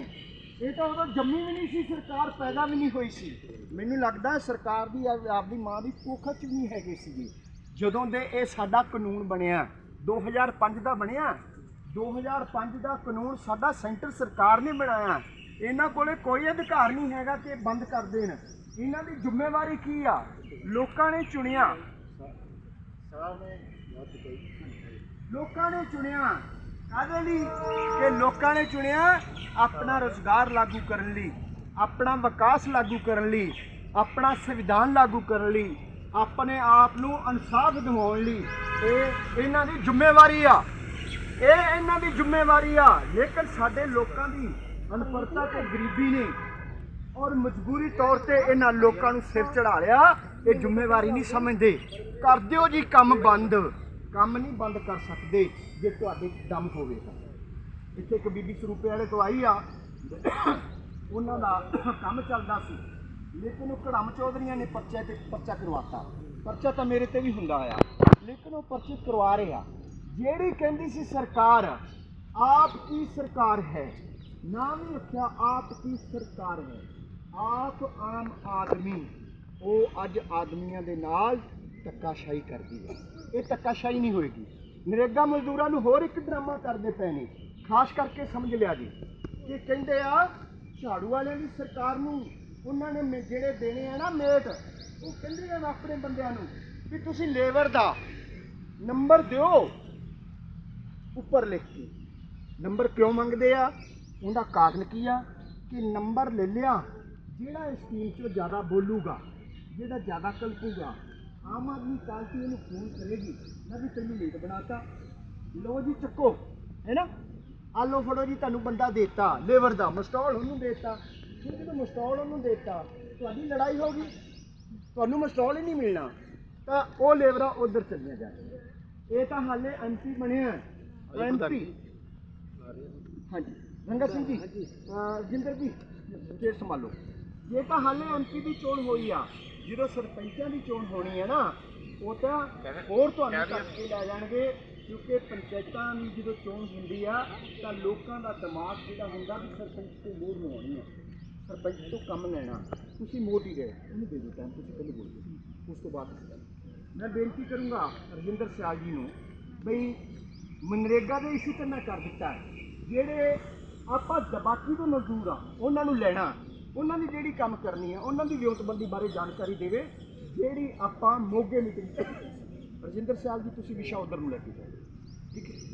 ਇਹ ਤਾਂ ਉਦੋਂ ਜੰਮੀ ਵੀ ਨਹੀਂ ਸੀ, ਸਰਕਾਰ ਪੈਦਾ ਵੀ ਨਹੀਂ ਹੋਈ ਸੀ। ਮੈਨੂੰ ਲੱਗਦਾ ਸਰਕਾਰ ਦੀ, ਆਪਦੀ ਮਾਂ ਦੀ ਕੁੱਖ 'ਚ ਵੀ ਨਹੀਂ ਹੈਗੇ ਸੀਗੇ। ਜਦੋਂ ਦੇ ਇਹ ਸਾਡਾ ਕਾਨੂੰਨ ਬਣਿਆ 2005 ਦਾ ਬਣਿਆ 2005 ਦਾ ਕਾਨੂੰਨ ਸਾਡਾ ਸੈਂਟਰ ਸਰਕਾਰ ਨੇ ਬਣਾਇਆ ਇਹਨਾਂ ਕੋਲੇ ਕੋਈ ਅਧਿਕਾਰ ਨਹੀਂ ਹੈਗਾ ਕਿ ਇਹ ਬੰਦ ਕਰ ਦੇਣ। ਇਹਨਾਂ ਦੀ ਜ਼ਿੰਮੇਵਾਰੀ ਕੀ ਆ? ਲੋਕਾਂ ਨੇ ਚੁਣਿਆ। ਲੋਕਾਂ ਨੇ ਚੁਣਿਆ। ਕਾਹਦੇ ਲਈ? ਕਿ ਲੋਕਾਂ ਨੇ ਚੁਣਿਆ ਆਪਣਾ ਰੋਜ਼ਗਾਰ ਲਾਗੂ ਕਰਨ ਲਈ, ਆਪਣਾ ਵਿਕਾਸ ਲਾਗੂ ਕਰਨ ਲਈ, ਆਪਣਾ ਸੰਵਿਧਾਨ ਲਾਗੂ ਕਰਨ ਲਈ, ਆਪਣੇ ਆਪ ਨੂੰ ਇਨਸਾਫ ਦਿਵਾਉਣ ਲਈ। ਇਹ ਇਹਨਾਂ ਦੀ ਜ਼ਿੰਮੇਵਾਰੀ ਆ। ਇਹ ਇਹਨਾਂ ਦੀ ਜ਼ਿੰਮੇਵਾਰੀ ਆ। ਲੇਕਿਨ ਸਾਡੇ ਲੋਕਾਂ ਦੀ ਅਨਪੜਤਾ ਤੇ ਗਰੀਬੀ ਨੇ ਔਰ ਮਜਬੂਰੀ ਤੌਰ ਤੇ ਇਹਨਾਂ ਲੋਕਾਂ ਨੂੰ ਸਿਰ ਚੜਾ ਲਿਆ, ਇਹ ਜ਼ਿੰਮੇਵਾਰੀ ਨਹੀਂ ਸਮਝਦੇ। ਕਰ ਦਿਓ ਜੀ ਕੰਮ ਬੰਦ। ਕੰਮ ਨਹੀਂ ਬੰਦ ਕਰ ਸਕਦੇ ਜੇ ਤੁਹਾਡੇ 'ਚ ਦਮ ਹੋਵੇਗਾ ਇੱਥੇ ਇੱਕ ਬੀਬੀ ਸਰੂਪੇ ਵਾਲੇ ਤੋਂ ਆਈ ਆ। ਉਹਨਾਂ ਦਾ ਕੰਮ ਚੱਲਦਾ ਸੀ। ਲੇਕਿਨ ਉਹ ਕੜਮ ਚੌਧਰੀਆਂ ਨੇ ਪਰਚਾ ਤੇ ਪਰਚਾ ਕਰਵਾਤਾ। ਪਰਚਾ ਤਾਂ ਮੇਰੇ ਤੇ ਵੀ ਹੁੰਦਾ ਆ। ਲੇਕਿਨ ਉਹ ਪਰਚੇ ਕਰਵਾ ਰਹੇ ਆ। ਜਿਹੜੀ ਕਹਿੰਦੀ ਸੀ ਸਰਕਾਰ, ਆਪ ਕੀ ਸਰਕਾਰ ਹੈ? ਨਾਮ ਹੀ ਰੱਖਿਆ, ਆਪ ਕੀ ਸਰਕਾਰ ਹੈ? ਆਪ ਆਮ ਆਦਮੀ, ਉਹ ਅੱਜ ਆਦਮੀਆਂ ਦੇ ਨਾਲ ਧੱਕਾਸ਼ਾਹੀ ਕਰਦੀ ਹੈ। ਇਹ ਧੱਕਾਸ਼ਾਹੀ ਨਹੀਂ ਹੋਏਗੀ। ਨਰੇਗਾ ਮਜ਼ਦੂਰਾਂ ਨੂੰ ਹੋਰ ਇੱਕ ਡਰਾਮਾ ਕਰਦੇ ਪਏ ਨੇ। ਖਾਸ ਕਰਕੇ ਸਮਝ ਲਿਆ ਜੀ, ਕਿ ਕਹਿੰਦੇ ਆ, ਝਾੜੂ ਵਾਲਿਆਂ ਦੀ ਸਰਕਾਰ ਨੂੰ ਉਹਨਾਂ ਨੇ ਮੇ- ਜਿਹੜੇ ਦੇਣੇ ਆ ਨਾ ਮੇਟ, ਉਹ ਕਹਿੰਦੇ ਆ ਆਪਣੇ ਬੰਦਿਆਂ ਨੂੰ, ਵੀ ਤੁਸੀਂ ਲੇਬਰ ਦਾ ਨੰਬਰ ਦਿਓ। ਉੱਪਰ ਲਿਖ ਕੇ। ਨੰਬਰ ਕਿਉਂ ਮੰਗਦੇ ਆ? ਉਹਦਾ ਕਾਰਨ ਕੀ ਆ? ਕਿ ਨੰਬਰ ਲੈ ਲਿਆ, ਜਿਹੜਾ ਇਸ ਸਕੀਮ 'ਚੋਂ ਜ਼ਿਆਦਾ ਬੋਲੂਗਾ, ਜਿਹੜਾ ਜ਼ਿਆਦਾ ਕਲਪੂਗਾ, ਆਮ ਆਦਮੀ ਪਾਰਟੀ ਉਹਨੂੰ ਫੋਨ ਕਰੇਗੀ, ਮੈਂ ਵੀ ਤੈਨੂੰ ਲੇਟ ਬਣਾਤਾ। ਲੋ ਜੀ ਚੱਕੋ, ਹੈ ਨਾ? ਆ ਲੋ ਫੜੋ ਜੀ, ਤੁਹਾਨੂੰ ਬੰਦਾ ਦੇਤਾ, ਲੇਬਰ ਦਾ, ਮਸਟਾਲ ਉਹਨੂੰ ਦੇਤਾ। ਫਿਰ ਜਦੋਂ ਮਸਟਾਲ ਉਹਨੂੰ ਦੇਤਾ, ਤੁਹਾਡੀ ਲੜਾਈ ਹੋ ਗਈ। ਤੁਹਾਨੂੰ ਮਸਟਾਲ ਹੀ ਨਹੀਂ ਮਿਲਣਾ। ਤਾਂ ਉਹ ਲੇਬਰਾਂ ਉਧਰ ਚੱਲੀਆਂ ਜਾਣਗੀਆਂ। ਇਹ ਤਾਂ ਹਾਲੇ ਐਮਪੀ ਬਣਿਆ ਐਮਪੀ ਹਾਂਜੀ। ਰੰਗਾ ਸਿੰਘ ਜੀ ਅਹ ਜਿੰਦਰ ਜੀ ਜੇ ਸੰਭਾਲੋ। ਇਹ ਤਾਂ ਹਾਲੇ ਐਮਪੀ ਦੀ ਚੋਣ ਹੋਈ ਆ ਜਦੋਂ ਸਰਪੰਚਾਂ ਦੀ ਚੋਣ ਹੋਣੀ ਹੈ ਨਾ ਉਹ ਤਾਂ ਹੋਰ ਤੁਹਾਨੂੰ ਕੱਟ ਕੇ ਲੈ ਜਾਣਗੇ ਕਿਉਂਕਿ ਪੰਚਾਇਤਾਂ ਦੀ ਜਦੋਂ ਚੋਣ ਹੁੰਦੀ ਆ ਤਾਂ ਲੋਕਾਂ ਦਾ ਦਿਮਾਗ ਜਿਹੜਾ ਹੁੰਦਾ ਵੀ ਸਰਪੰਚ ਤੋਂ ਵੋਟ ਲਵਾਉਣੀ ਆ। ਸਰਪੰਚ ਤੋਂ ਕੰਮ ਲੈਣਾ। ਤੁਸੀਂ ਮੋਟ ਹੀ ਗਏ ਉਹਨੂੰ ਦੇ ਦਿਓ ਟਾਈਮ ਤੁਸੀਂ ਪਹਿਲੇ ਬੋਲ ਦਿਓ। ਉਸ ਤੋਂ ਬਾਅਦ। ਮੈਂ ਬੇਨਤੀ ਕਰੂੰਗਾ ਰਜਿੰਦਰ ਸਿਆਲ ਜੀ ਨੂੰ ਬਈ ਮਨਰੇਗਾ ਦੇ ਇਸ਼ੂ ਤੇ ਮੈਂ ਕਰ ਦਿੱਤਾ ਹੈ। ਜਿਹੜੇ ਆਪਾਂ ਦਬਾਕੀ ਤੋਂ ਮਜ਼ਦੂਰ ਆ, ਉਹਨਾਂ ਨੂੰ ਲੈਣਾ, ਉਹਨਾਂ ਦੀ ਜਿਹੜੀ ਕੰਮ ਕਰਨੀ ਹੈ ਉਹਨਾਂ ਦੀ ਵਿਉਂਤਬੰਦੀ ਬਾਰੇ ਜਾਣਕਾਰੀ ਦੇਵੇ, ਜਿਹੜੀ ਆਪਾਂ ਮੋਗੇ ਮੀਟਿੰਗ ਰਜਿੰਦਰ ਸਿਆਲ ਜੀ, ਤੁਸੀਂ ਵਿਸ਼ਾ ਉਧਰ ਨੂੰ ਲੈ ਕੇ ਜਾਓ। ਠੀਕ ਹੈ।